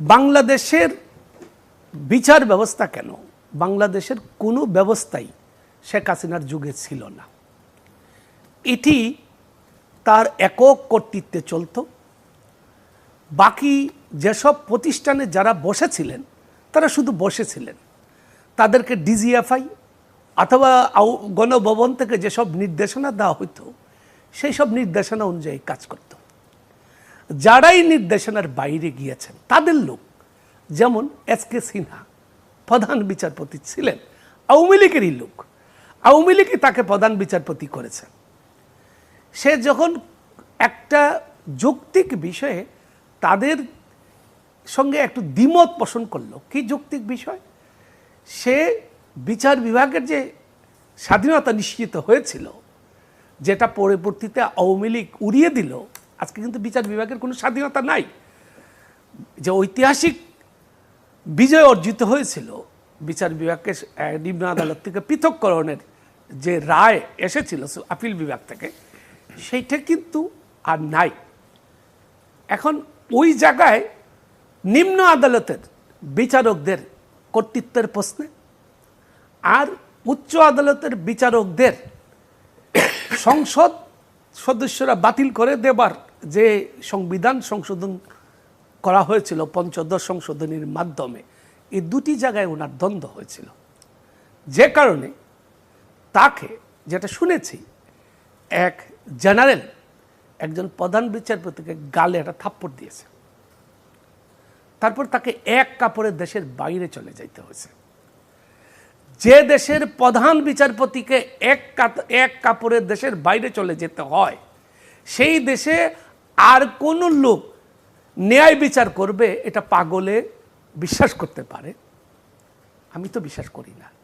বাংলাদেশের বিচার ব্যবস্থা কেন? বাংলাদেশের কোনো ব্যবস্থাই শেখ হাসিনার যুগে ছিল না। এটি তার একক কর্তৃত্বে চলত। বাকি যেসব প্রতিষ্ঠানে যারা বসেছিলেন, তারা শুধু বসেছিলেন। তাদেরকে ডিজিএফআই অথবা গণভবন থেকে যেসব নির্দেশনা দেওয়া হতো সেই সব নির্দেশনা অনুযায়ী কাজ করত। যারাই নির্দেশনার বাইরে গিয়েছেন, তাদের লোক, যেমন এস কে সিনহা, প্রধান বিচারপতি ছিলেন, আওয়ামী লীগেরই লোক। আওয়ামী লীগই তাকে প্রধান বিচারপতি করেছেন। সে যখন একটা যৌক্তিক বিষয়ে তাদের সঙ্গে একটু দ্বিমত পোষণ করল, কি যৌক্তিক বিষয়? সে বিচার বিভাগের যে স্বাধীনতা নিশ্চিত হয়েছিল, যেটা পরবর্তীতে আওয়ামী লীগ উড়িয়ে দিল আজকে কিন্তু বিচার বিভাগের কোনো স্বাধীনতা নাই। যে ঐতিহাসিক বিজয় অর্জিত হয়েছিল, বিচার বিভাগকে নিম্ন আদালত থেকে পৃথককরণের যে রায় এসেছিল আপিল বিভাগ থেকে, সেইটা কিন্তু আর নাই। এখন ওই জায়গায় নিম্ন আদালতের বিচারকদের কর্তৃত্বের প্রশ্নে আর উচ্চ আদালতের বিচারকদের সংসদ সদস্যরা বাতিল করে দেবার যে সংবিধান সংশোধন করা হয়েছিল, পঞ্চদশ সংশোধনীর মাধ্যমে, এই দুটি জায়গায় ওনার দ্বন্দ্ব হয়েছিল। যে কারণে তাকে, যেটা শুনেছি, এক জেনারেল, একজন প্রধান বিচারপতিকে গালে একটা থাপ্পড় দিয়েছে। তারপর তাকে এক কাপড়ে দেশের বাইরে চলে যাইতে হয়েছে। যে দেশের প্রধান বিচারপতিকে এক এক কাপড়ে দেশের বাইরে চলে যেতে হয়, সেই দেশে আর কোন লোক ন্যায় বিচার করবে, এটা পাগলে বিশ্বাস করতে পারে। আমি তো বিশ্বাস করি না।